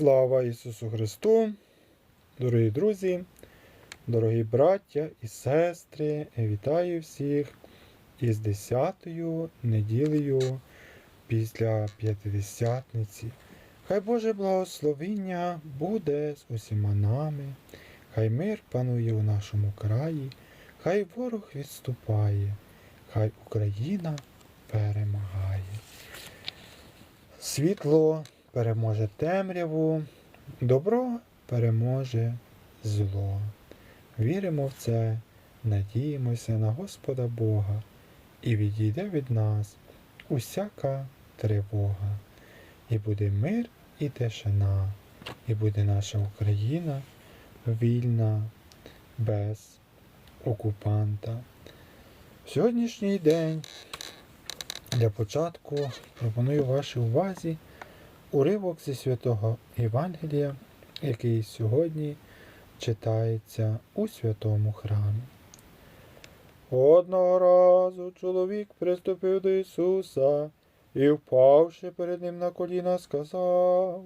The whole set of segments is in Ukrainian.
Слава Ісусу Христу, дорогі друзі, дорогі браття і сестри, вітаю всіх із 10-ю неділею після П'ятидесятниці. Хай Боже благословіння буде з усіма нами, хай мир панує у нашому краї, хай ворог відступає, хай Україна перемагає. Світло переможе темряву, добро переможе зло. Віримо в це, надіємося на Господа Бога, і відійде від нас усяка тривога. І буде мир і тишина, і буде наша Україна вільна, без окупанта. В сьогоднішній день для початку пропоную вашій увазі уривок зі святого Євангелія, який сьогодні читається у святому храмі. Одного разу чоловік приступив до Ісуса і, впавши перед ним на коліна, сказав: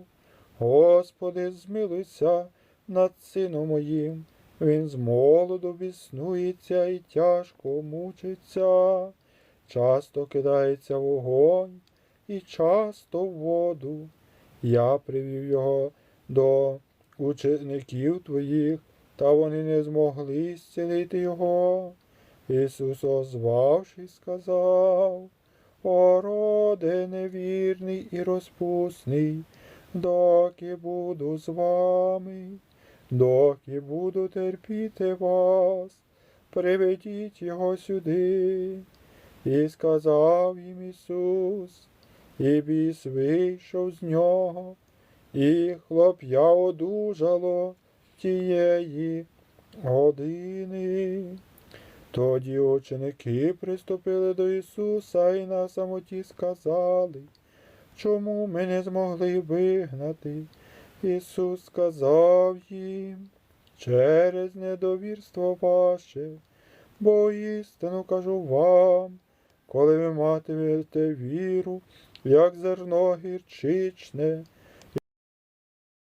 Господи, змилуйся над сином моїм, він з молоду біснується і тяжко мучиться, часто кидається в вогонь і часто в воду. Я привів його до учеників твоїх, та вони не змогли зцілити його. Ісус, озвавшись, сказав, О, невірний і розпусний, доки буду з вами, доки буду терпіти вас, приведіть його сюди. І сказав їм Ісус, і біс вийшов з нього, і хлоп'я одужало тієї години. Тоді ученики приступили до Ісуса і на самоті сказали, чому ми не змогли вигнати? Ісус сказав їм, через недовірство ваше, бо істину кажу вам, коли ви матимете віру, як зерно гірчичне,